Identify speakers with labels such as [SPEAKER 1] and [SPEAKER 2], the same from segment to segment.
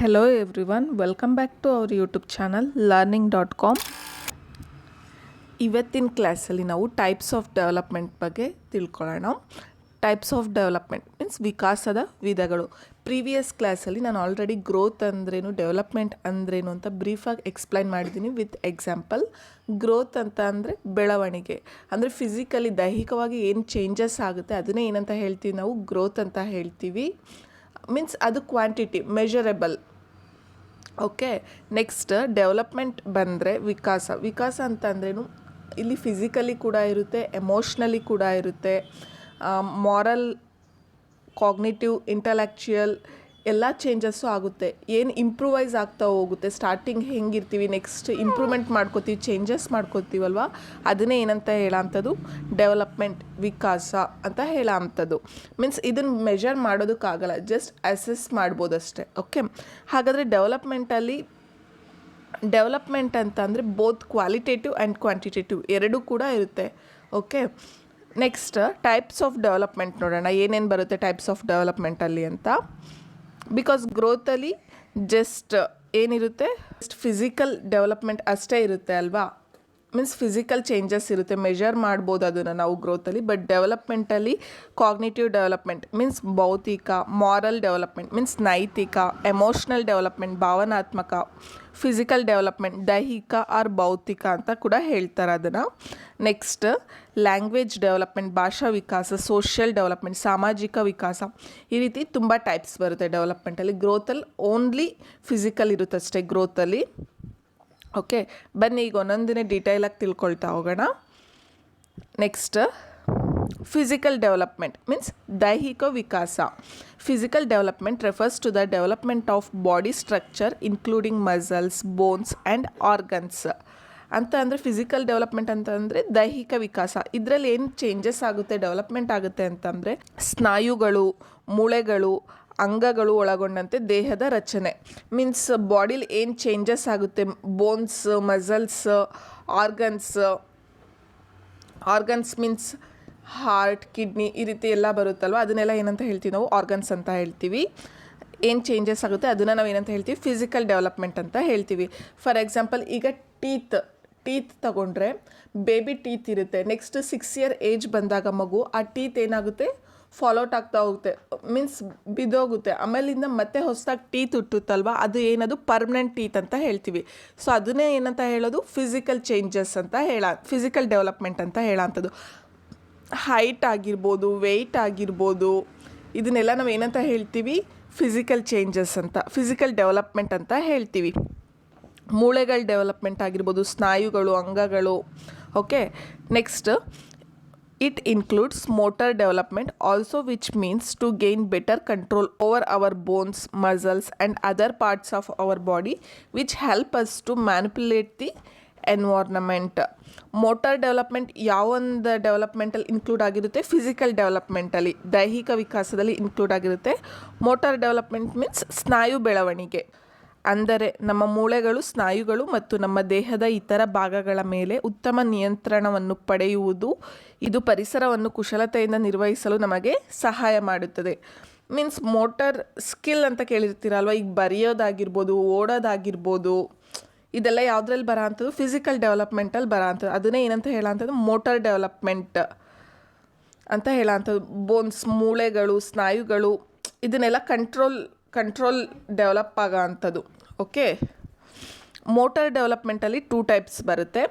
[SPEAKER 1] Hello one welcome back to our YouTube channel learning dot com ಇವತ್ತಿನ ಕ್ಲಾಸಲ್ಲಿ ನಾವು types of development ಬಗ್ಗೆ ತಿಳ್ಕೊಳ್ಳೋಣ. ಟೈಪ್ಸ್ ಆಫ್ ಡೆವಲಪ್ಮೆಂಟ್ ಮೀನ್ಸ್ ವಿಕಾಸದ ವಿಧಗಳು. ಪ್ರೀವಿಯಸ್ ಕ್ಲಾಸಲ್ಲಿ ನಾನು ಆಲ್ರೆಡಿ ಗ್ರೋತ್ ಅಂದ್ರೇನು ಡೆವಲಪ್ಮೆಂಟ್ ಅಂದ್ರೇನು ಅಂತ ಬ್ರೀಫಾಗಿ ಎಕ್ಸ್ಪ್ಲೈನ್ ಮಾಡಿದ್ದೀನಿ ವಿತ್ ಎಕ್ಸಾಂಪಲ್ ಗ್ರೋತ್ ಅಂತ ಅಂದರೆ ಬೆಳವಣಿಗೆ. ಅಂದರೆ ಫಿಸಿಕಲಿ ದೈಹಿಕವಾಗಿ ಏನು ಚೇಂಜಸ್ ಆಗುತ್ತೆ, ಅದನ್ನೇ ಏನಂತ ಹೇಳ್ತೀವಿ ನಾವು? ಗ್ರೋತ್ ಅಂತ ಹೇಳ್ತೀವಿ. ಮೀನ್ಸ್ ಅದು quantity measurable okay next development ಬಂದರೆ ವಿಕಾಸ. ವಿಕಾಸ ಅಂತಂದ್ರೇನು? ಇಲ್ಲಿ ಫಿಸಿಕಲಿ ಕೂಡ ಇರುತ್ತೆ ಎಮೋಷ್ನಲಿ ಕೂಡ ಇರುತ್ತೆ ಮಾರಲ್ ಕಾಗ್ನಿಟಿವ್ ಇಂಟಲೆಕ್ಚುಯಲ್ ಎಲ್ಲ ಚೇಂಜಸ್ಸು ಆಗುತ್ತೆ. ಏನು ಇಂಪ್ರೂವೈಸ್ ಆಗ್ತಾ ಹೋಗುತ್ತೆ ಸ್ಟಾರ್ಟಿಂಗ್ ಹೆಂಗಿರ್ತೀವಿ ನೆಕ್ಸ್ಟ್ ಇಂಪ್ರೂವ್ಮೆಂಟ್ ಮಾಡ್ಕೋತೀವಿ ಚೇಂಜಸ್ ಮಾಡ್ಕೋತೀವಲ್ವ? ಅದನ್ನೇ ಏನಂತ ಹೇಳೋಂಥದ್ದು ಡೆವಲಪ್ಮೆಂಟ್ ವಿಕಾಸ ಅಂತ ಹೇಳೋಂಥದ್ದು ಮೀನ್ಸ್ ಇದನ್ನು ಮೆಷರ್ ಮಾಡೋದಕ್ಕಾಗಲ್ಲ ಜಸ್ಟ್ ಅಸೆಸ್ ಮಾಡ್ಬೋದಷ್ಟೇ ಓಕೆ ಹಾಗಾದರೆ ಡೆವಲಪ್ಮೆಂಟಲ್ಲಿ ಡೆವಲಪ್ಮೆಂಟ್ ಅಂತ ಅಂದರೆ ಬೋತ್ ಕ್ವಾಲಿಟೇಟಿವ್ ಆ್ಯಂಡ್ ಕ್ವಾಂಟಿಟೇಟಿವ್ ಎರಡೂ ಕೂಡ ಇರುತ್ತೆ okay next types of development ನೋಡೋಣ. ಏನೇನು ಬರುತ್ತೆ ಟೈಪ್ಸ್ ಆಫ್ ಡೆವಲಪ್ಮೆಂಟಲ್ಲಿ ಅಂತ? ಬಿಕಾಸ್ ಗ್ರೋತಲ್ಲಿ ಜಸ್ಟ್ ಏನಿರುತ್ತೆ? ಜಸ್ಟ್ ಫಿಸಿಕಲ್ ಡೆವಲಪ್ಮೆಂಟ್ ಅಷ್ಟೇ ಇರುತ್ತೆ ಅಲ್ವಾ? ಮೀನ್ಸ್ ಫಿಸಿಕಲ್ ಚೇಂಜಸ್ ಇರುತ್ತೆ. ಮೆಷರ್ ಮಾಡ್ಬೋದು ಅದನ್ನು ನಾವು ಗ್ರೋತಲ್ಲಿ ಬಟ್ ಡೆವಲಪ್ಮೆಂಟಲ್ಲಿ ಕಾಗ್ನೇಟಿವ್ ಡೆವಲಪ್ಮೆಂಟ್ ಮೀನ್ಸ್ ಭೌತಿಕ ಮಾರಲ್ ಡೆವಲಪ್ಮೆಂಟ್ ಮೀನ್ಸ್ ನೈತಿಕ ಎಮೋಷ್ನಲ್ ಡೆವಲಪ್ಮೆಂಟ್ ಭಾವನಾತ್ಮಕ ಫಿಸಿಕಲ್ ಡೆವಲಪ್ಮೆಂಟ್ ದೈಹಿಕ ಆರ್ ಭೌತಿಕ ಅಂತ ಕೂಡ ಹೇಳ್ತಾರೆ ಅದನ್ನು. ನೆಕ್ಸ್ಟ್ ಲ್ಯಾಂಗ್ವೇಜ್ ಡೆವಲಪ್ಮೆಂಟ್ ಭಾಷಾ ವಿಕಾಸ ಸೋಷಿಯಲ್ ಡೆವಲಪ್ಮೆಂಟ್ ಸಾಮಾಜಿಕ ವಿಕಾಸ ಈ ರೀತಿ ತುಂಬ ಟೈಪ್ಸ್ ಬರುತ್ತೆ ಡೆವಲಪ್ಮೆಂಟಲ್ಲಿ ಗ್ರೋತಲ್ಲಿ ಓನ್ಲಿ ಫಿಸಿಕಲ್ ಇರುತ್ತೆ ಅಷ್ಟೇ ಗ್ರೋತಲ್ಲಿ ಓಕೆ, ಬನ್ನಿ ಈಗ ಒಂದೊಂದಿನೇ ಡೀಟೇಲಾಗಿ ತಿಳ್ಕೊಳ್ತಾ ಹೋಗೋಣ. ನೆಕ್ಸ್ಟ್ ಫಿಸಿಕಲ್ ಡೆವಲಪ್ಮೆಂಟ್ ಮೀನ್ಸ್ ದೈಹಿಕ ವಿಕಾಸ. Physical development refers to the development of body structure including muscles bones and organs ಅಂತ ಅಂದರೆ ಫಿಸಿಕಲ್ ಡೆವಲಪ್ಮೆಂಟ್ ಅಂತ ಅಂದರೆ ದೈಹಿಕ ವಿಕಾಸ. ಇದರಲ್ಲಿ ಏನು ಚೇಂಜಸ್ ಆಗುತ್ತೆ ಡೆವಲಪ್ಮೆಂಟ್ ಆಗುತ್ತೆ ಅಂತಂದರೆ ಸ್ನಾಯುಗಳು, ಮೂಳೆಗಳು ಅಂಗಗಳು ಒಳಗೊಂಡಂತೆ ದೇಹದ ರಚನೆ. ಮೀನ್ಸ್ ಬಾಡಿಲಿ ಏನು ಚೇಂಜಸ್ ಆಗುತ್ತೆ? Bones muscles organs organs means heart kidney ಈ ರೀತಿ ಎಲ್ಲ ಬರುತ್ತಲ್ವ? ಅದನ್ನೆಲ್ಲ ಏನಂತ ಹೇಳ್ತೀವಿ ನಾವು? ಆರ್ಗನ್ಸ್ ಅಂತ ಹೇಳ್ತೀವಿ. ಏನು ಚೇಂಜಸ್ ಆಗುತ್ತೆ? ಅದನ್ನು ನಾವು ಏನಂತ ಹೇಳ್ತೀವಿ? ಫಿಸಿಕಲ್ ಡೆವಲಪ್ಮೆಂಟ್ ಅಂತ ಹೇಳ್ತೀವಿ. ಫಾರ್ ಎಕ್ಸಾಂಪಲ್ ಈಗ ಟೀತ್ ಟೀತ್ ತಗೊಂಡ್ರೆ ಬೇಬಿ ಟೀತ್ ಇರುತ್ತೆ. ನೆಕ್ಸ್ಟ್ ಸಿಕ್ಸ್ ಇಯರ್ ಏಜ್ ಬಂದಾಗ ಮಗು, ಆ ಟೀತ್ ಏನಾಗುತ್ತೆ? ಫಾಲೋಟ್ ಆಗ್ತಾ ಹೋಗುತ್ತೆ. ಮೀನ್ಸ್ ಬಿದ್ದೋಗುತ್ತೆ. ಆಮೇಲಿಂದ ಮತ್ತೆ ಹೊಸದಾಗಿ ಟೀತ್ ಹುಟ್ಟುತ್ತಲ್ವ ಅದು ಏನದು? ಪರ್ಮನೆಂಟ್ ಟೀತ್ ಅಂತ ಹೇಳ್ತೀವಿ. ಸೊ ಅದನ್ನೇ ಏನಂತ ಹೇಳೋದು? ಫಿಸಿಕಲ್ ಚೇಂಜಸ್ ಅಂತ ಹೇಳ ಫಿಸಿಕಲ್ ಡೆವಲಪ್ಮೆಂಟ್ ಅಂತ ಹೇಳೋಂಥದ್ದು ಹೈಟ್ ಆಗಿರ್ಬೋದು ವೆಯ್ಟ್ ಆಗಿರ್ಬೋದು, ಇದನ್ನೆಲ್ಲ ನಾವು ಏನಂತ ಹೇಳ್ತೀವಿ? ಫಿಸಿಕಲ್ ಚೇಂಜಸ್ ಅಂತ ಫಿಸಿಕಲ್ ಡೆವಲಪ್ಮೆಂಟ್ ಅಂತ ಹೇಳ್ತೀವಿ. ಮೂಳೆಗಳ ಡೆವಲಪ್ಮೆಂಟ್ ಆಗಿರ್ಬೋದು, ಸ್ನಾಯುಗಳು, ಅಂಗಗಳು okay next it includes motor development also which means to gain better control over our bones muscles and other parts of our body which help us to manipulate the environment motor development ಯಾವೊಂದು ಡೆವಲಪ್ಮೆಂಟಲ್ಲಿ include ಆಗಿರುತ್ತೆ physical ಡೆವಲಪ್ಮೆಂಟಲ್ಲಿ ದೈಹಿಕ ವಿಕಾಸದಲ್ಲಿ include ಆಗಿರುತ್ತೆ. Motor development means ಸ್ನಾಯು ಬೆಳವಣಿಗೆ. ಅಂದರೆ ನಮ್ಮ ಮೂಳೆಗಳು, ಸ್ನಾಯುಗಳು ಮತ್ತು ನಮ್ಮ ದೇಹದ ಇತರ ಭಾಗಗಳ ಮೇಲೆ ಉತ್ತಮ ನಿಯಂತ್ರಣವನ್ನು ಪಡೆಯುವುದು ಇದು ಪರಿಸರವನ್ನು ಕುಶಲತೆಯಿಂದ ನಿರ್ವಹಿಸಲು ನಮಗೆ ಸಹಾಯ ಮಾಡುತ್ತದೆ. ಮೀನ್ಸ್ ಮೋಟರ್ ಸ್ಕಿಲ್ ಅಂತ ಕೇಳಿರ್ತೀರಲ್ವ? ಈಗ ಬರೆಯೋದಾಗಿರ್ಬೋದು, ಓಡೋದಾಗಿರ್ಬೋದು, ಇದೆಲ್ಲ ಯಾವುದ್ರಲ್ಲಿ ಬರೋ ಅಂಥದ್ದು ಫಿಸಿಕಲ್ ಡೆವಲಪ್ಮೆಂಟಲ್ಲಿ ಬರೋ ಅಂಥದ್ದು ಅದನ್ನೇ ಏನಂತ ಹೇಳೋಂಥದ್ದು? ಮೋಟರ್ ಡೆವಲಪ್ಮೆಂಟ್ ಅಂತ ಹೇಳೋಂಥದ್ದು. ಬೋನ್ಸ್, ಮೂಳೆಗಳು, ಸ್ನಾಯುಗಳು, ಇದನ್ನೆಲ್ಲ ಕಂಟ್ರೋಲ್ ಕಂಟ್ರೋಲ್ ಡೆವಲಪ್ ಆಗೋ ಅಂಥದ್ದು ಓಕೆ ಮೋಟರ್ ಡೆವಲಪ್ಮೆಂಟಲ್ಲಿ ಟೂ ಟೈಪ್ಸ್ ಬರುತ್ತೆ.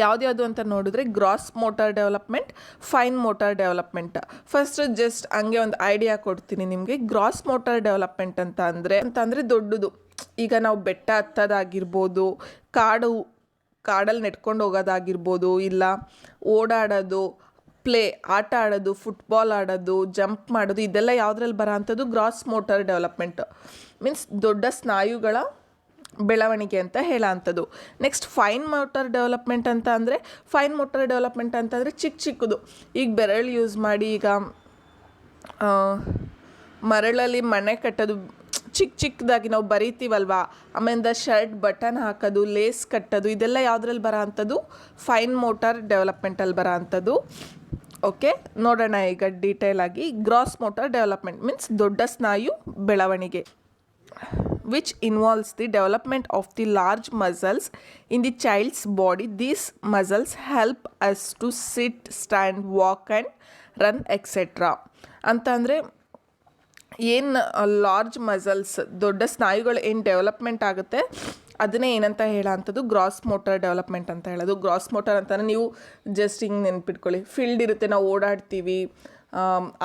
[SPEAKER 1] ಯಾವ್ದ್ಯಾವುದು ಅಂತ ನೋಡಿದ್ರೆ gross motor development fine motor development first just ಹಂಗೆ ಒಂದು ಐಡಿಯಾ ಕೊಡ್ತೀನಿ ನಿಮಗೆ. ಗ್ರಾಸ್ ಮೋಟಾರ್ ಡೆವಲಪ್ಮೆಂಟ್ ಅಂತ ಅಂದರೆ ಅಂತ ಅಂದರೆ ದೊಡ್ಡದು. ಈಗ ನಾವು ಬೆಟ್ಟ ಹತ್ತೋದಾಗಿರ್ಬೋದು, ಕಾಡು, ಕಾಡಲ್ಲಿ ನೆಟ್ಕೊಂಡು ಹೋಗೋದಾಗಿರ್ಬೋದು, ಇಲ್ಲ ಓಡಾಡೋದು ಪ್ಲೇ ಆಟ ಆಡೋದು ಫುಟ್ಬಾಲ್ ಆಡೋದು ಜಂಪ್ ಮಾಡೋದು, ಇದೆಲ್ಲ ಯಾವುದ್ರಲ್ಲಿ ಬರೋ ಅಂಥದ್ದು ಗ್ರಾಸ್ ಮೋಟರ್ ಡೆವಲಪ್ಮೆಂಟ್ ಮೀನ್ಸ್ ದೊಡ್ಡ ಸ್ನಾಯುಗಳ ಬೆಳವಣಿಗೆ ಅಂತ ಹೇಳೋ ಅಂಥದ್ದು ನೆಕ್ಸ್ಟ್ ಫೈನ್ ಮೋಟರ್ ಡೆವಲಪ್ಮೆಂಟ್ ಅಂತ ಅಂದರೆ ಫೈನ್ ಮೋಟರ್ ಡೆವಲಪ್ಮೆಂಟ್ ಅಂತಂದರೆ ಚಿಕ್ಕ ಚಿಕ್ಕದು. ಈಗ ಬೆರಳು ಯೂಸ್ ಮಾಡಿ ಈಗ ಮರಳಲ್ಲಿ ಮನೆ ಕಟ್ಟೋದು ಚಿಕ್ಕ ಚಿಕ್ಕದಾಗಿ ನಾವು ಬರೀತೀವಲ್ವಾ? ಆಮೇಲೆ ಶರ್ಟ್ ಬಟನ್ ಹಾಕೋದು ಲೇಸ್ ಕಟ್ಟೋದು, ಇದೆಲ್ಲ ಯಾವುದ್ರಲ್ಲಿ ಬರೋ ಅಂಥದ್ದು ಫೈನ್ ಮೋಟರ್ ಡೆವಲಪ್ಮೆಂಟಲ್ಲಿ ಬರೋ ಅಂಥದ್ದು ಓಕೆ ನೋಡೋಣ ಈಗ ಡೀಟೇಲ್ ಆಗಿ ಗ್ರಾಸ್ ಮೋಟಾರ್ ಡೆವಲಪ್ಮೆಂಟ್ ಮೀನ್ಸ್ ದೊಡ್ಡ ಸ್ನಾಯು ಬೆಳವಣಿಗೆ which involves the development of the large muscles in the child's body. These muscles help us to sit, stand, walk and run etc. ಅಂತಂದರೆ ಏನು ಲಾರ್ಜ್ ಮಸಲ್ಸ್ ದೊಡ್ಡ ಸ್ನಾಯುಗಳು ಏನು ಡೆವಲಪ್ಮೆಂಟ್ ಆಗುತ್ತೆ ಅದನ್ನೇ ಏನಂತ ಹೇಳೋಂಥದ್ದು ಗ್ರಾಸ್ ಮೋಟರ್ ಡೆವಲಪ್ಮೆಂಟ್ ಅಂತ ಹೇಳೋದು. ಗ್ರಾಸ್ ಮೋಟರ್ ಅಂತಂದರೆ ನೀವು ಜಸ್ಟ್ ಹಿಂಗೆ ನೆನ್ಪಿಟ್ಕೊಳ್ಳಿ. ಫೀಲ್ಡ್ ಇರುತ್ತೆ, ನಾವು ಓಡಾಡ್ತೀವಿ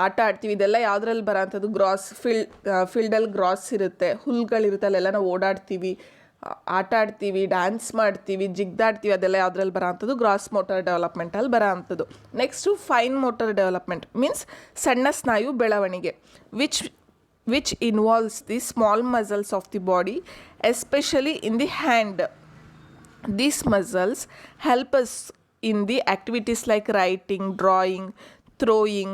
[SPEAKER 1] ಆಟ ಆಡ್ತೀವಿ, ಇದೆಲ್ಲ ಯಾವುದ್ರಲ್ಲಿ ಬರೋಂಥದ್ದು ಗ್ರಾಸ್ ಫೀಲ್ಡ್ ಫೀಲ್ಡಲ್ಲಿ ಗ್ರಾಸ್ ಇರುತ್ತೆ. ಹುಲ್ಗಳಿರುತ್ತೆ, ಅಲ್ಲೆಲ್ಲ ನಾವು ಓಡಾಡ್ತೀವಿ, ಆಟ ಆಡ್ತೀವಿ ಡ್ಯಾನ್ಸ್ ಮಾಡ್ತೀವಿ, ಜಿಗ್ದಾಡ್ತೀವಿ, ಅದೆಲ್ಲ ಯಾವುದ್ರಲ್ಲಿ ಬರೋ ಅಂಥದ್ದು ಗ್ರಾಸ್ ಮೋಟರ್ ಡೆವಲಪ್ಮೆಂಟಲ್ಲಿ ಬರೋ ಅಂಥದ್ದು next fine motor development means ಸಣ್ಣ ಸ್ನಾಯು ಬೆಳವಣಿಗೆ which which involves the small muscles of the body, especially in the hand. These muscles help us in the activities like writing, drawing, throwing,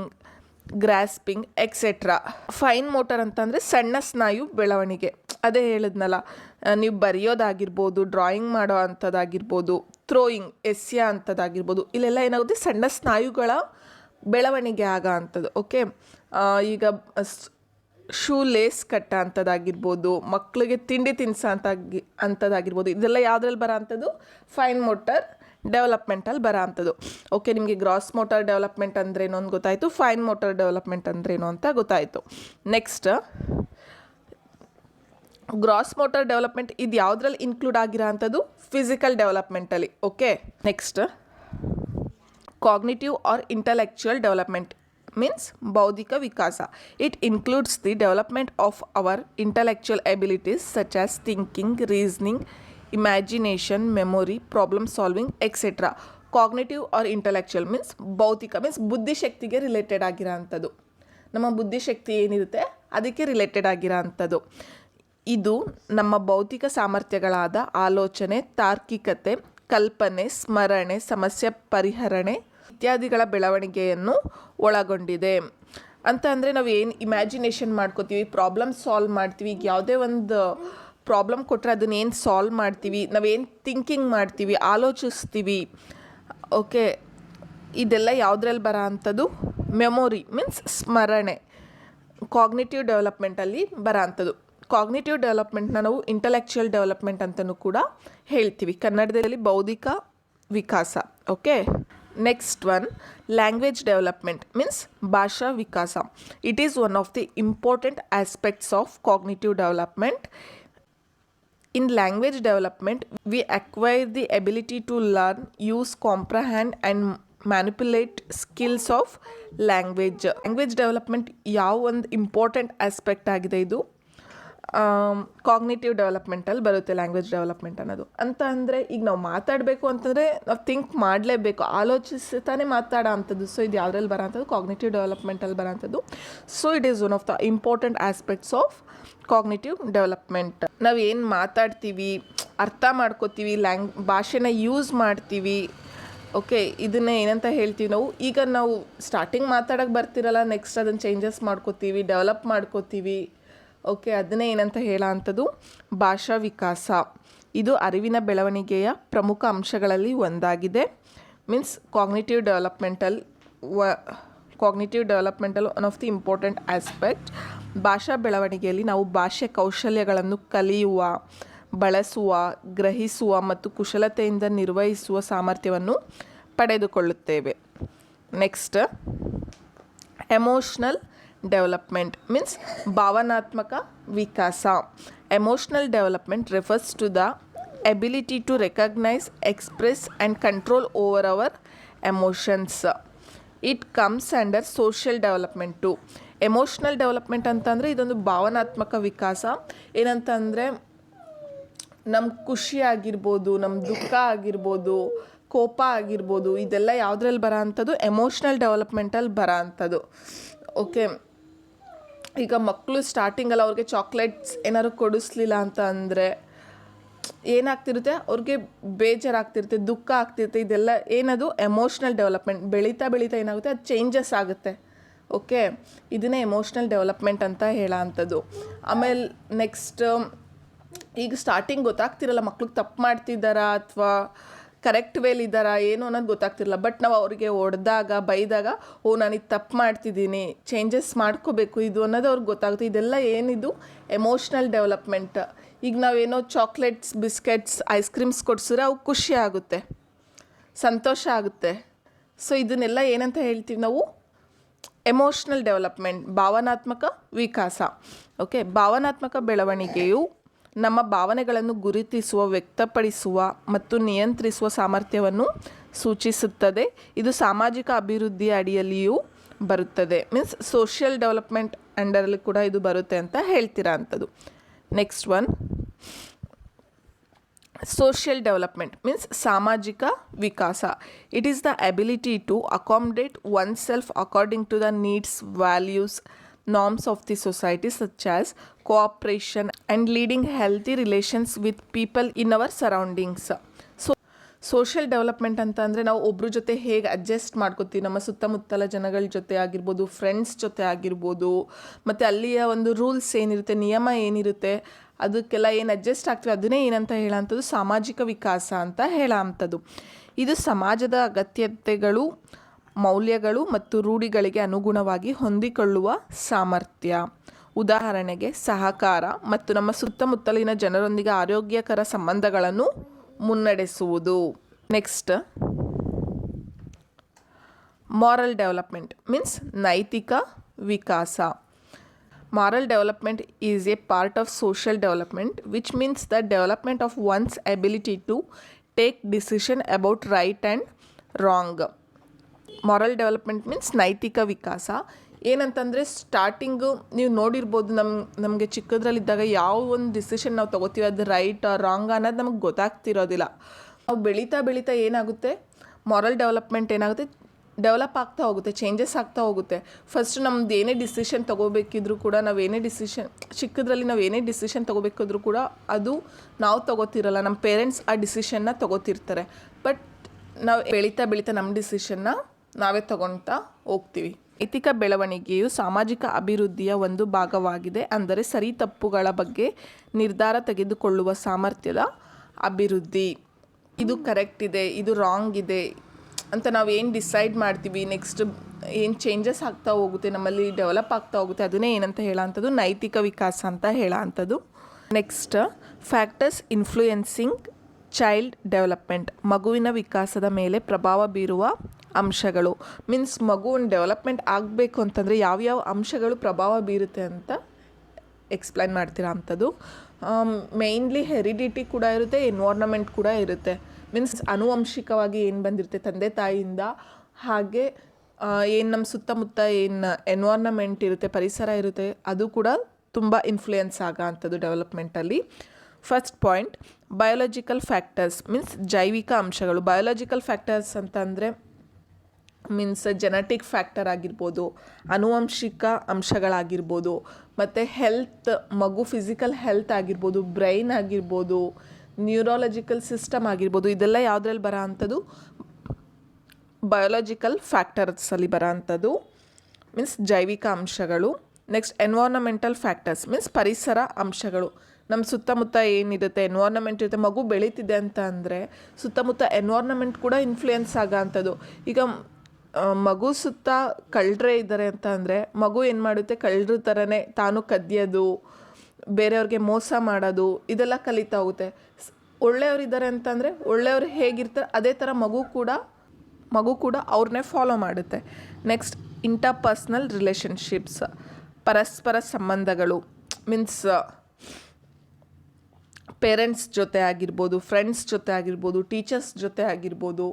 [SPEAKER 1] grasping etcetera fine motor ಅಂತಂದರೆ ಸಣ್ಣ ಸ್ನಾಯು ಬೆಳವಣಿಗೆ. ಅದೇ ಹೇಳಿದ್ನಲ್ಲ ನೀವು ಬರೆಯೋದಾಗಿರ್ಬೋದು ಡ್ರಾಯಿಂಗ್ ಮಾಡೋ ಅಂಥದ್ದಾಗಿರ್ಬೋದು ಥ್ರೋಯಿಂಗ್ ಎಸ್ಯ ಅಂಥದ್ದಾಗಿರ್ಬೋದು ಇಲ್ಲೆಲ್ಲ ಏನಾಗುತ್ತೆ? ಸಣ್ಣ ಸ್ನಾಯುಗಳ ಬೆಳವಣಿಗೆ ಆಗೋ ಅಂಥದ್ದು ಓಕೆ ಈಗ ಶೂ ಲೇಸ್ ಕಟ್ಟ ಅಂಥದ್ದಾಗಿರ್ಬೋದು ಮಕ್ಕಳಿಗೆ ತಿಂಡಿ ತಿನಿಸ ಅಂತಾಗಿ ಅಂಥದ್ದಾಗಿರ್ಬೋದು ಇದೆಲ್ಲ ಯಾವುದ್ರಲ್ಲಿ ಬರೋ ಅಂಥದ್ದು? ಫೈನ್ ಮೋಟರ್ ಡೆವಲಪ್ಮೆಂಟಲ್ಲಿ ಬರೋ ಅಂಥದ್ದು. ಓಕೆ ನಿಮಗೆ ಗ್ರಾಸ್ ಮೋಟರ್ ಡೆವಲಪ್ಮೆಂಟ್ ಅಂದ್ರೇನು ಅಂತ ಗೊತ್ತಾಯಿತು ಫೈನ್ ಮೋಟರ್ ಡೆವಲಪ್ಮೆಂಟ್ ಅಂದ್ರೇನು ಅಂತ ಗೊತ್ತಾಯಿತು. ನೆಕ್ಸ್ಟ್ ಗ್ರಾಸ್ ಮೋಟರ್ ಡೆವಲಪ್ಮೆಂಟ್ ಇದು ಯಾವುದ್ರಲ್ಲಿ ಇನ್ಕ್ಲೂಡ್ ಆಗಿರೋ ಅಂಥದ್ದು? Physical ಡೆವಲಪ್ಮೆಂಟಲ್ಲಿ okay next cognitive or intellectual development means ಬೌದ್ಧಿಕ ವಿಕಾಸ it includes the development of our intellectual abilities such as thinking reasoning imagination memory problem solving etcetera cognitive or intellectual means ಭೌತಿಕ means ಬುದ್ಧಿಶಕ್ತಿಗೆ related ಆಗಿರೋ ಅಂಥದ್ದು ನಮ್ಮ ಬುದ್ಧಿಶಕ್ತಿ ಏನಿರುತ್ತೆ? ಅದಕ್ಕೆ ರಿಲೇಟೆಡ್ ಆಗಿರೋ ಅಂಥದ್ದು ಇದು ನಮ್ಮ ಭೌತಿಕ ಸಾಮರ್ಥ್ಯಗಳಾದ ಆಲೋಚನೆ, ತಾರ್ಕಿಕತೆ, ಕಲ್ಪನೆ, ಸ್ಮರಣೆ, ಸಮಸ್ಯೆ ಪರಿಹರಣೆ ಇತ್ಯಾದಿಗಳ ಬೆಳವಣಿಗೆಯನ್ನು ಒಳಗೊಂಡಿದೆ. ಅಂತ ಅಂದರೆ ನಾವು ಏನು ಇಮ್ಯಾಜಿನೇಷನ್ ಮಾಡ್ಕೋತೀವಿ ಪ್ರಾಬ್ಲಮ್ ಸಾಲ್ವ್ ಮಾಡ್ತೀವಿ, ಈಗ ಯಾವುದೇ ಒಂದು ಪ್ರಾಬ್ಲಮ್ ಕೊಟ್ಟರೆ ಅದನ್ನ ಏನು ಸಾಲ್ವ್ ಮಾಡ್ತೀವಿ ನಾವೇನು ಥಿಂಕಿಂಗ್ ಮಾಡ್ತೀವಿ, ಆಲೋಚಿಸ್ತೀವಿ ಓಕೆ ಇದೆಲ್ಲ ಯಾವುದ್ರಲ್ಲಿ ಬರೋ ಅಂಥದ್ದು? ಮೆಮೊರಿ ಮೀನ್ಸ್ ಸ್ಮರಣೆ. ಕಾಗ್ನಿಟಿವ್ ಡೆವಲಪ್ಮೆಂಟಲ್ಲಿ ಬರೋ ಅಂಥದ್ದು. ಕಾಗ್ನಿಟಿವ್ ಡೆವಲಪ್ಮೆಂಟ್ನ ನಾವು ಇಂಟಲೆಕ್ಚುಯಲ್ ಡೆವಲಪ್ಮೆಂಟ್ ಅಂತಲೂ ಕೂಡ ಹೇಳ್ತೀವಿ. ಕನ್ನಡದಲ್ಲಿ ಬೌದ್ಧಿಕ ವಿಕಾಸ okay next one language development means ಭಾಷಾ ವಿಕಾಸ it is one of the important aspects of cognitive development in language development we acquire the ability to learn use comprehend and manipulate skills of language language development ಯಾವ ಒಂದು important aspect ಆಗಿದೆ ಇದು? Cognitive ಡೆವಲಪ್ಮೆಂಟಲ್ಲಿ ಬರುತ್ತೆ language development ಅನ್ನೋದು. ಅಂತ ಅಂದರೆ ಈಗ ನಾವು ಮಾತಾಡಬೇಕು ಅಂತಂದರೆ ನಾವು ಥಿಂಕ್ ಮಾಡಲೇಬೇಕು, ಆಲೋಚಿಸ್ತಾನೆ ಮಾತಾಡೋ ಅಂಥದ್ದು. ಸೊ ಇದು ಯಾವುದ್ರಲ್ಲಿ ಬರೋಂಥದ್ದು? ಕಾಗ್ನಿಟಿವ್ ಡೆವಲಪ್ಮೆಂಟಲ್ಲಿ ಬರೋ ಅಂಥದ್ದು so it is one of the important aspects of cognitive development ನಾವು ಏನು ಮಾತಾಡ್ತೀವಿ, ಅರ್ಥ ಮಾಡ್ಕೋತೀವಿ, ಲ್ಯಾಂಗ್, ಭಾಷೆನ ಯೂಸ್ ಮಾಡ್ತೀವಿ. ಓಕೆ ಇದನ್ನೇ ಏನಂತ ಹೇಳ್ತೀವಿ ನಾವು. ಈಗ ನಾವು ಸ್ಟಾರ್ಟಿಂಗ್ ಮಾತಾಡೋಕ್ಕೆ ಬರ್ತಿರಲ್ಲ ನೆಕ್ಸ್ಟ್ ಅದನ್ನು ಚೇಂಜಸ್ ಮಾಡ್ಕೋತೀವಿ ಡೆವಲಪ್ ಮಾಡ್ಕೋತೀವಿ. ಓಕೆ ಅದನ್ನೇ ಏನಂತ ಹೇಳೋವಂಥದ್ದು ಭಾಷಾ ವಿಕಾಸ. ಇದು ಅರಿವಿನ ಬೆಳವಣಿಗೆಯ ಪ್ರಮುಖ ಅಂಶಗಳಲ್ಲಿ ಒಂದಾಗಿದೆ. ಮೀನ್ಸ್ ಕಾಗ್ನಿಟಿವ್ ಡೆವಲಪ್ಮೆಂಟಲ್ ವ cognitive developmental one of the important aspect ಭಾಷಾ ಬೆಳವಣಿಗೆಯಲ್ಲಿ ನಾವು ಭಾಷೆ ಕೌಶಲ್ಯಗಳನ್ನು ಕಲಿಯುವ, ಬಳಸುವ, ಗ್ರಹಿಸುವ ಮತ್ತು ಕುಶಲತೆಯಿಂದ ನಿರ್ವಹಿಸುವ ಸಾಮರ್ಥ್ಯವನ್ನು ಪಡೆದುಕೊಳ್ಳುತ್ತೇವೆ. ನೆಕ್ಸ್ಟ್ ಎಮೋಷ್ನಲ್ ಡೆವಲಪ್ಮೆಂಟ್ ಮೀನ್ಸ್ ಭಾವನಾತ್ಮಕ ವಿಕಾಸ emotional development refers to the ability to recognise express and control over our emotions it comes under social development emotional development ಅಂತಂದರೆ ಇದೊಂದು ಭಾವನಾತ್ಮಕ ವಿಕಾಸ. ಏನಂತಂದರೆ ನಮ್ಮ ಖುಷಿ ಆಗಿರ್ಬೋದು ನಮ್ಮ ದುಃಖ ಆಗಿರ್ಬೋದು, ಕೋಪ ಆಗಿರ್ಬೋದು, ಇದೆಲ್ಲ ಯಾವುದ್ರಲ್ಲಿ ಬರೋ ಅಂಥದ್ದು ಎಮೋಷ್ನಲ್ ಡೆವಲಪ್ಮೆಂಟಲ್ಲಿ ಬರೋ ಅಂಥದ್ದು ಓಕೆ ಈಗ ಮಕ್ಕಳು ಸ್ಟಾರ್ಟಿಂಗಲ್ಲಿ ಅವ್ರಿಗೆ ಚಾಕ್ಲೇಟ್ಸ್ ಏನಾದ್ರು ಕೊಡಿಸ್ಲಿಲ್ಲ ಅಂತ ಅಂದರೆ ಏನಾಗ್ತಿರುತ್ತೆ? ಅವ್ರಿಗೆ ಬೇಜಾರಾಗ್ತಿರುತ್ತೆ, ದುಃಖ ಆಗ್ತಿರುತ್ತೆ. ಇದೆಲ್ಲ ಏನದು? ಎಮೋಷ್ನಲ್ ಡೆವಲಪ್ಮೆಂಟ್ ಬೆಳೀತಾ ಬೆಳೀತಾ ಏನಾಗುತ್ತೆ? ಅದು ಚೇಂಜಸ್ ಆಗುತ್ತೆ. ಓಕೆ ಇದನ್ನೇ ಎಮೋಷ್ನಲ್ ಡೆವಲಪ್ಮೆಂಟ್ ಅಂತ ಹೇಳೋ ಅಂಥದ್ದು ಆಮೇಲೆ ನೆಕ್ಸ್ಟ್ ಈಗ ಸ್ಟಾರ್ಟಿಂಗ್ ಗೊತ್ತಾಗ್ತಿರಲ್ಲ ಮಕ್ಳಿಗೆ ತಪ್ಪು ಮಾಡ್ತಿದ್ದಾರಾ ಅಥವಾ ಕರೆಕ್ಟ್ ವೇಲ್ ಇದ್ದಾರಾ, ಏನು ಅನ್ನೋದು ಗೊತ್ತಾಗ್ತಿರಲ್ಲ ಬಟ್ ನಾವು ಅವರಿಗೆ ಹೊಡೆದಾಗ, ಬೈದಾಗ, ಓ, ನಾನು ಇದು ತಪ್ಪು ಮಾಡ್ತಿದ್ದೀನಿ ಚೇಂಜಸ್ ಮಾಡ್ಕೋಬೇಕು, ಇದು ಅನ್ನೋದು ಅವ್ರಿಗೆ ಗೊತ್ತಾಗುತ್ತೆ. ಇದೆಲ್ಲ ಏನಿದು? ಎಮೋಷ್ನಲ್ ಡೆವಲಪ್ಮೆಂಟ್ ಈಗ ನಾವೇನೋ ಚಾಕ್ಲೇಟ್ಸ್ ಬಿಸ್ಕೆಟ್ಸ್ ಐಸ್ ಕ್ರೀಮ್ಸ್ ಕೊಡ್ಸಿದ್ರೆ ಅವು ಖುಷಿ ಆಗುತ್ತೆ, ಸಂತೋಷ ಆಗುತ್ತೆ. ಸೊ ಇದನ್ನೆಲ್ಲ ಏನಂತ ಹೇಳ್ತೀವಿ ನಾವು? ಎಮೋಷ್ನಲ್ ಡೆವಲಪ್ಮೆಂಟ್ ಭಾವನಾತ್ಮಕ ವಿಕಾಸ. ಓಕೆ ಭಾವನಾತ್ಮಕ ಬೆಳವಣಿಗೆಯು ನಮ್ಮ ಭಾವನೆಗಳನ್ನು ಗುರುತಿಸುವ, ವ್ಯಕ್ತಪಡಿಸುವ ಮತ್ತು ನಿಯಂತ್ರಿಸುವ ಸಾಮರ್ಥ್ಯವನ್ನು ಸೂಚಿಸುತ್ತದೆ. ಇದು ಸಾಮಾಜಿಕ ಅಭಿವೃದ್ಧಿಯ ಅಡಿಯಲ್ಲಿಯೂ ಬರುತ್ತದೆ. ಮೀನ್ಸ್ ಸೋಷಿಯಲ್ ಡೆವಲಪ್ಮೆಂಟ್ ಅಂಡರಲ್ಲಿ ಕೂಡ ಇದು ಬರುತ್ತೆ ಅಂತ ಹೇಳ್ತೀರಾ ಅಂಥದ್ದು. Next one social development means ಸಾಮಾಜಿಕ ವಿಕಾಸ. It is the ability to accommodate oneself according to the needs values norms of the society, such as cooperation and leading healthy relations with people in our surroundings. Social development ಅಂತ ಅಂದರೆ ನಾವು ಒಬ್ಬರ ಜೊತೆ ಹೇಗೆ adjust ಮಾಡ್ಕೋತೀವಿ ನಮ್ಮ ಸುತ್ತಮುತ್ತಲ ಜನಗಳ ಜೊತೆ ಆಗಿರ್ಬೋದು ಫ್ರೆಂಡ್ಸ್ ಜೊತೆ ಆಗಿರ್ಬೋದು, ಮತ್ತು ಅಲ್ಲಿಯ ಒಂದು ರೂಲ್ಸ್ ಏನಿರುತ್ತೆ, ನಿಯಮ ಏನಿರುತ್ತೆ, ಅದಕ್ಕೆಲ್ಲ ಏನು ಅಡ್ಜಸ್ಟ್ ಆಗ್ತೀವಿ, ಅದನ್ನೇ ಏನಂತ ಹೇಳೋಂಥದ್ದು ಸಾಮಾಜಿಕ ವಿಕಾಸ ಅಂತ ಹೇಳೋ ಇದು ಸಮಾಜದ ಅಗತ್ಯತೆಗಳು ಮೌಲ್ಯಗಳು ಮತ್ತು ರೂಢಿಗಳಿಗೆ ಅನುಗುಣವಾಗಿ ಹೊಂದಿಕೊಳ್ಳುವ ಸಾಮರ್ಥ್ಯ ಉದಾಹರಣೆಗೆ ಸಹಕಾರ ಮತ್ತು ನಮ್ಮ ಸುತ್ತಮುತ್ತಲಿನ ಜನರೊಂದಿಗೆ ಆರೋಗ್ಯಕರ ಸಂಬಂಧಗಳನ್ನು ಮುನ್ನಡೆಸುವುದು ನೆಕ್ಸ್ಟ್ ಮಾರಲ್ ಡೆವಲಪ್ಮೆಂಟ್ ಮೀನ್ಸ್ ನೈತಿಕ ವಿಕಾಸ moral development is a part of social development which means the development of one's ability to take decision about right and wrong moral development means ನೈತಿಕ ವಿಕಾಸ. ಏನಂತಂದರೆ ಸ್ಟಾರ್ಟಿಂಗು ನೀವು ನೋಡಿರ್ಬೋದು ನಮ್ಮ ನಮಗೆ ಚಿಕ್ಕದ್ರಲ್ಲಿದ್ದಾಗ ಯಾವ ಒಂದು ಡಿಸಿಷನ್ ನಾವು ತೊಗೋತೀವಿ, ಅದು ರೈಟ್ ರಾಂಗ್ ಅನ್ನೋದು ನಮಗೆ ಗೊತ್ತಾಗ್ತಿರೋದಿಲ್ಲ. ನಾವು ಬೆಳೀತಾ ಬೆಳೀತಾ ಏನಾಗುತ್ತೆ? ಮಾರಲ್ ಡೆವಲಪ್ಮೆಂಟ್ ಏನಾಗುತ್ತೆ? ಡೆವಲಪ್ ಆಗ್ತಾ ಹೋಗುತ್ತೆ ಚೇಂಜಸ್ ಆಗ್ತಾ ಹೋಗುತ್ತೆ. ಫಸ್ಟ್ ನಮ್ದು ಏನೇ ಡಿಸಿಷನ್ ತೊಗೋಬೇಕಿದ್ರು ಕೂಡ ನಾವು ಏನೇ ಡಿಸಿಷನ್ ಚಿಕ್ಕದ್ರಲ್ಲಿ ನಾವು ಏನೇ ಡಿಸಿಷನ್ ತೊಗೋಬೇಕಿದ್ರು ಕೂಡ ಅದು ನಾವು ತೊಗೋತಿರಲ್ಲ. ನಮ್ಮ ಪೇರೆಂಟ್ಸ್ ಆ ಡಿಸಿಷನ್ನ ತೊಗೋತಿರ್ತಾರೆ. ಬಟ್ ನಾವು ಬೆಳೀತಾ ಬೆಳೀತಾ ನಮ್ಮ ಡಿಸಿಷನ್ನ ನಾವೇ ತಗೊಳ್ತಾ ಹೋಗ್ತೀವಿ. ನೈತಿಕ ಬೆಳವಣಿಗೆಯು ಸಾಮಾಜಿಕ ಅಭಿವೃದ್ಧಿಯ ಒಂದು ಭಾಗವಾಗಿದೆ. ಅಂದರೆ ಸರಿ ತಪ್ಪುಗಳ ಬಗ್ಗೆ ನಿರ್ಧಾರ ತೆಗೆದುಕೊಳ್ಳುವ ಸಾಮರ್ಥ್ಯದ ಅಭಿವೃದ್ಧಿ. ಇದು ಕರೆಕ್ಟ್ ಇದೆ, ಇದು ರಾಂಗ್ ಇದೆ ಅಂತ ನಾವು ಏನು ಡಿಸೈಡ್ ಮಾಡ್ತೀವಿ ನೆಕ್ಸ್ಟ್ ಏನು ಚೇಂಜಸ್ ಆಗ್ತಾ ಹೋಗುತ್ತೆ, ನಮ್ಮಲ್ಲಿ ಡೆವಲಪ್ ಆಗ್ತಾ ಹೋಗುತ್ತೆ, ಅದನ್ನೇ ಏನಂತ ಹೇಳೋಂಥದ್ದು ನೈತಿಕ ವಿಕಾಸ ಅಂತ ಹೇಳೋವಂಥದ್ದು next factors influencing child development ಮಗುವಿನ ವಿಕಾಸದ ಮೇಲೆ ಪ್ರಭಾವ ಬೀರುವ ಅಂಶಗಳು. ಮೀನ್ಸ್ ಮಗುವಿನ ಡೆವಲಪ್ಮೆಂಟ್ ಆಗಬೇಕು ಅಂತಂದರೆ ಯಾವ್ಯಾವ ಅಂಶಗಳು ಪ್ರಭಾವ ಬೀರುತ್ತೆ ಅಂತ ಎಕ್ಸ್ಪ್ಲೈನ್ ಮಾಡ್ತೀರಾ ಅಂಥದ್ದು ಮೇಯ್ನ್ಲಿ ಹೆರಿಡಿಟಿ ಕೂಡ ಇರುತ್ತೆ ಎನ್ವಾರ್ನಮೆಂಟ್ ಕೂಡ ಇರುತ್ತೆ. ಮೀನ್ಸ್ ಅನುವಂಶಿಕವಾಗಿ ಏನು ಬಂದಿರುತ್ತೆ, ತಂದೆ ತಾಯಿಯಿಂದ ಹಾಗೆ ಏನು ನಮ್ಮ ಸುತ್ತಮುತ್ತ ಏನು ಎನ್ವಾರ್ನಮೆಂಟ್ ಇರುತ್ತೆ, ಪರಿಸರ ಇರುತ್ತೆ, ಅದು ಕೂಡ ತುಂಬ ಇನ್ಫ್ಲೂಯೆನ್ಸ್ ಆಗೋ ಅಂಥದ್ದು ಡೆವಲಪ್ಮೆಂಟಲ್ಲಿ first point biological factors means ಜೈವಿಕ ಅಂಶಗಳು. ಬಯೋಲಾಜಿಕಲ್ ಫ್ಯಾಕ್ಟರ್ಸ್ ಅಂತಂದರೆ ಮೀನ್ಸ್ ಜೆನೆಟಿಕ್ ಫ್ಯಾಕ್ಟರ್ ಆಗಿರ್ಬೋದು ಅನುವಂಶಿಕ ಅಂಶಗಳಾಗಿರ್ಬೋದು, ಮತ್ತು ಹೆಲ್ತ್ ಮಗು ಫಿಸಿಕಲ್ ಹೆಲ್ತ್ ಆಗಿರ್ಬೋದು ಬ್ರೈನ್ ಆಗಿರ್ಬೋದು ನ್ಯೂರಾಲಜಿಕಲ್ ಸಿಸ್ಟಮ್ ಆಗಿರ್ಬೋದು, ಇದೆಲ್ಲ ಯಾವುದ್ರಲ್ಲಿ ಬರೋ ಅಂಥದ್ದು ಬಯೋಲಾಜಿಕಲ್ ಫ್ಯಾಕ್ಟರ್ಸಲ್ಲಿ ಬರೋ ಅಂಥದ್ದು ಮೀನ್ಸ್ ಜೈವಿಕ ಅಂಶಗಳು. ನೆಕ್ಸ್ಟ್ ಎನ್ವಾರ್ನಮೆಂಟಲ್ ಫ್ಯಾಕ್ಟರ್ಸ್ ಮೀನ್ಸ್ ಪರಿಸರ ಅಂಶಗಳು. ನಮ್ಮ ಸುತ್ತಮುತ್ತ ಏನಿರುತ್ತೆ ಎನ್ವಾರ್ನಮೆಂಟ್ ಇರುತ್ತೆ, ಮಗು ಬೆಳೀತಿದೆ ಅಂತ ಅಂದರೆ ಸುತ್ತಮುತ್ತ ಎನ್ವಾರ್ನಮೆಂಟ್ ಕೂಡ ಇನ್ಫ್ಲುಯೆನ್ಸ್ ಆಗೋ ಅಂಥದ್ದು ಈಗ ಮಗು ಸುತ್ತ ಕಳ್ಳರೆ ಇದ್ದಾರೆ ಅಂತ ಅಂದರೆ ಮಗು ಏನು ಮಾಡುತ್ತೆ, ಕಳ್ಳರ ಥರನೇ ತಾನು ಕದಿಯೋದು, ಬೇರೆಯವ್ರಿಗೆ ಮೋಸ ಮಾಡೋದು, ಇದೆಲ್ಲ ಕಲಿತಾ ಹೋಗುತ್ತೆ. ಒಳ್ಳೆಯವ್ರಿದ್ದಾರೆ ಅಂತಂದರೆ ಒಳ್ಳೆಯವ್ರು ಹೇಗಿರ್ತಾರೆ, ಅದೇ ಥರ ಮಗು ಕೂಡ ಮಗು ಕೂಡ ಅವ್ರನ್ನೇ ಫಾಲೋ ಮಾಡುತ್ತೆ. ನೆಕ್ಸ್ಟ್ ಇಂಟರ್ಪರ್ಸ್ನಲ್ ರಿಲೇಷನ್ಶಿಪ್ಸ್ ಪರಸ್ಪರ ಸಂಬಂಧಗಳು ಮೀನ್ಸ್ ಪೇರೆಂಟ್ಸ್ ಜೊತೆ ಆಗಿರ್ಬೋದು ಫ್ರೆಂಡ್ಸ್ ಜೊತೆ ಆಗಿರ್ಬೋದು ಟೀಚರ್ಸ್ ಜೊತೆ ಆಗಿರ್ಬೋದು,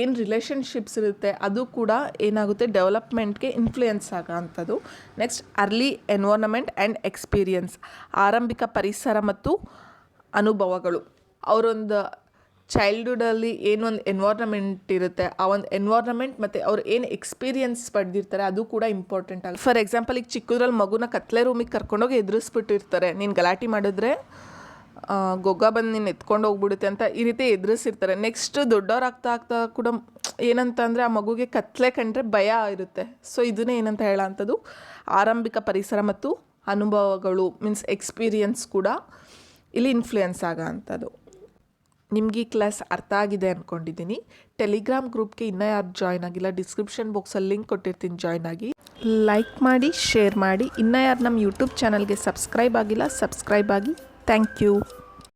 [SPEAKER 1] ಏನು ರಿಲೇಷನ್ಶಿಪ್ಸ್ ಇರುತ್ತೆ, ಅದು ಕೂಡ ಏನಾಗುತ್ತೆ ಡೆವಲಪ್ಮೆಂಟ್ಗೆ ಇನ್ಫ್ಲೂಯೆನ್ಸ್ ಆಗೋ ಅಂಥದ್ದು next early environment and experience ಆರಂಭಿಕ ಪರಿಸರ ಮತ್ತು ಅನುಭವಗಳು. ಅವರೊಂದು ಚೈಲ್ಡ್ಹುಡಲ್ಲಿ ಏನೊಂದು ಎನ್ವೈರ್ನಮೆಂಟ್ ಇರುತ್ತೆ, ಆ ಒಂದು ಎನ್ವೈರ್ನಮೆಂಟ್ ಮತ್ತು ಅವ್ರು ಏನು ಎಕ್ಸ್ಪೀರಿಯನ್ಸ್ ಪಡೆದಿರ್ತಾರೆ, ಅದು ಕೂಡ ಇಂಪಾರ್ಟೆಂಟ್ ಆಗುತ್ತೆ ಫಾರ್ ಎಕ್ಸಾಂಪಲ್ ಈಗ ಚಿಕ್ಕದ್ರಲ್ಲಿ ಮಗುನ ಕತ್ಲೆ ರೂಮಿಗೆ ಕರ್ಕೊಂಡೋಗಿ ಎದುರಿಸ್ಬಿಟ್ಟಿರ್ತಾರೆ. ನೀನು ಗಲಾಟೆ ಮಾಡಿದ್ರೆ ಗೊಗ್ಗ ಬಂದು ನೀನು ಎತ್ಕೊಂಡು ಹೋಗ್ಬಿಡುತ್ತೆ ಅಂತ ಈ ರೀತಿ ಎದುರಿಸಿರ್ತಾರೆ. ನೆಕ್ಸ್ಟ್ ದೊಡ್ಡವ್ರು ಆಗ್ತಾ ಕೂಡ ಏನಂತ ಅಂದರೆ ಆ ಮಗುಗೆ ಕತ್ಲೆ ಕಂಡ್ರೆ ಭಯ ಇರುತ್ತೆ. ಸೊ ಇದನ್ನೇ ಏನಂತ ಹೇಳೋ ಆರಂಭಿಕ ಪರಿಸರ ಮತ್ತು ಅನುಭವಗಳು ಮೀನ್ಸ್ ಎಕ್ಸ್ಪೀರಿಯನ್ಸ್ ಕೂಡ ಇಲ್ಲಿ ಇನ್ಫ್ಲೂಯೆನ್ಸ್ ಆಗೋ ಅಂಥದ್ದು ನಿಮ್ಗೆ ಈ ಕ್ಲಾಸ್ ಅರ್ಥ ಆಗಿದೆ ಅಂದ್ಕೊಂಡಿದ್ದೀನಿ ಟೆಲಿಗ್ರಾಮ್ ಗ್ರೂಪ್ಗೆ ಇನ್ನೂ ಯಾರು ಜಾಯ್ನ್ ಆಗಿಲ್ಲ ಡಿಸ್ಕ್ರಿಪ್ಷನ್ ಬಾಕ್ಸಲ್ಲಿ ಲಿಂಕ್ ಕೊಟ್ಟಿರ್ತೀನಿ ಜಾಯ್ನ್ ಆಗಿ. ಲೈಕ್ ಮಾಡಿ ಶೇರ್ ಮಾಡಿ. ಇನ್ನೂ ಯಾರು ನಮ್ಮ ಯೂಟ್ಯೂಬ್ ಚಾನಲ್ಗೆ ಸಬ್ಸ್ಕ್ರೈಬ್ ಆಗಿಲ್ಲ ಸಬ್ಸ್ಕ್ರೈಬ್ ಆಗಿ. Thank you.